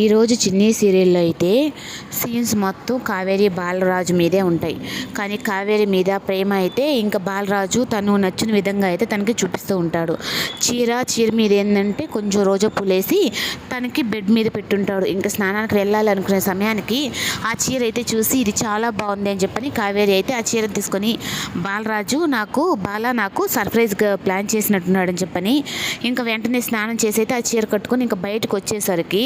ఈరోజు చిన్ని సీరియల్లో అయితే సీన్స్ మొత్తం కావేరి బాలరాజు మీదే ఉంటాయి. కానీ కావేరి మీద ప్రేమ అయితే ఇంకా బాలరాజు తను నచ్చిన విధంగా అయితే తనకి చూపిస్తూ ఉంటాడు. చీర చీర మీద ఏంటంటే కొంచెం రోజా పూలేసి తనకి బెడ్ మీద పెట్టుంటాడు. ఇంకా స్నానానికి వెళ్ళాలి అనుకునే సమయానికి ఆ చీర అయితే చూసి ఇది చాలా బాగుంది అని చెప్పని కావేరి అయితే ఆ చీర తీసుకొని బాలరాజు నాకు బాల నాకు సర్ప్రైజ్గా ప్లాన్ చేసినట్టున్నాడు అని చెప్పని ఇంకా వెంటనే స్నానం చేసి అయితే ఆ చీర కట్టుకొని ఇంకా బయటకు వచ్చేసరికి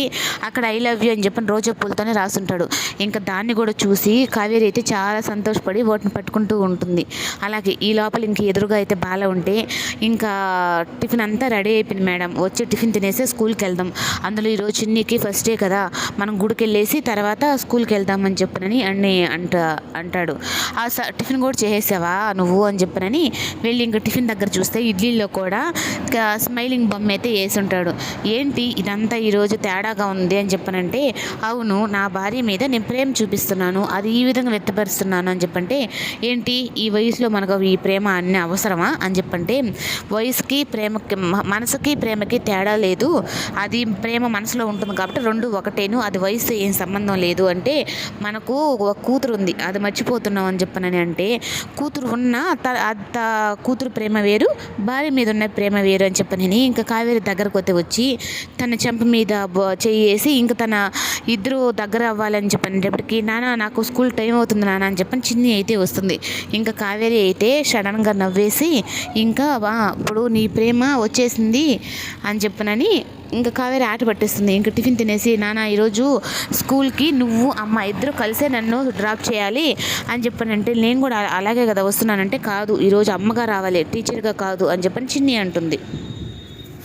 అక్కడ ఐ లవ్ యూ అని చెప్పి రోజా పూలతోనే రాసుంటాడు. ఇంకా దాన్ని కూడా చూసి కావేరి అయితే చాలా సంతోషపడి వాటిని పట్టుకుంటూ ఉంటుంది. అలాగే ఈ లోపల ఇంక ఎదురుగా అయితే బాల ఉంటే ఇంకా టిఫిన్ అంతా రెడీ అయిపోయింది మేడం. వచ్చి టిఫిన్ తినేసి స్కూల్కి వెళ్దాం. అందులో ఈరోజు చిన్నికి ఫస్ట్ డే కదా. మనం గుడికి వెళ్ళేసి తర్వాత స్కూల్కి వెళ్దామని చెప్పనని అన్ని అంట అంటాడు. ఆ స టిఫిన్ కూడా చేసేసావా నువ్వు అని చెప్పనని వెళ్ళి ఇంకా టిఫిన్ దగ్గర చూస్తే ఇడ్లీలో కూడా స్మైలింగ్ బొమ్మ అయితే వేసి ఉంటాడు ఏంటి ఇదంతా ఈరోజు తేడాగా ఉంది అని చెప్పనంటే అవును నా భార్య మీద నేను ప్రేమ చూపిస్తున్నాను అది ఈ విధంగా వ్యక్తపరుస్తున్నాను అని చెప్పంటే ఏంటి ఈ వయసులో మనకు ఈ ప్రేమ అన్ని అవసరమా అని చెప్పంటే వయసుకి ప్రేమకి మనసుకి ప్రేమకి తేడా లేదు అది ప్రేమ మనసులో ఉంటుంది కాబట్టి రెండు ఒకటేను అది వయసు ఏం సంబంధం లేదు అంటే మనకు ఒక కూతురు ఉంది అది మర్చిపోతున్నాం అని చెప్పనని అంటే కూతురు ఉన్న త- అత్త కూతురు ప్రేమ వేరు భార్య మీద ఉన్న ప్రేమ వేరు అని చెప్పనని ఇంకా కావేరి దగ్గరకు వచ్చి వచ్చి తన చెంప మీద చేయి వేసి ఇంక తన ఇద్దరు దగ్గర అవ్వాలని చెప్పినప్పటికీ నాన్న నాకు స్కూల్ టైం అవుతుంది నాన్న అని చెప్పని చిన్ని అయితే వస్తుంది. ఇంకా కావేరి అయితే సడన్గా నవ్వేసి ఇంకా వా ఇప్పుడు నీ ప్రేమ వచ్చేసింది అని చెప్పనని ఇంకా కావేరి ఆట పట్టిస్తుంది. ఇంకా టిఫిన్ తినేసి నాన్న ఈరోజు స్కూల్కి నువ్వు అమ్మ ఇద్దరు కలిసే నన్ను డ్రాప్ చేయాలి అని చెప్పనంటే నేను కూడా అలాగే కదా వస్తున్నానంటే కాదు ఈరోజు అమ్మగా రావాలి టీచర్గా కాదు అని చెప్పని చిన్ని అంటుంది.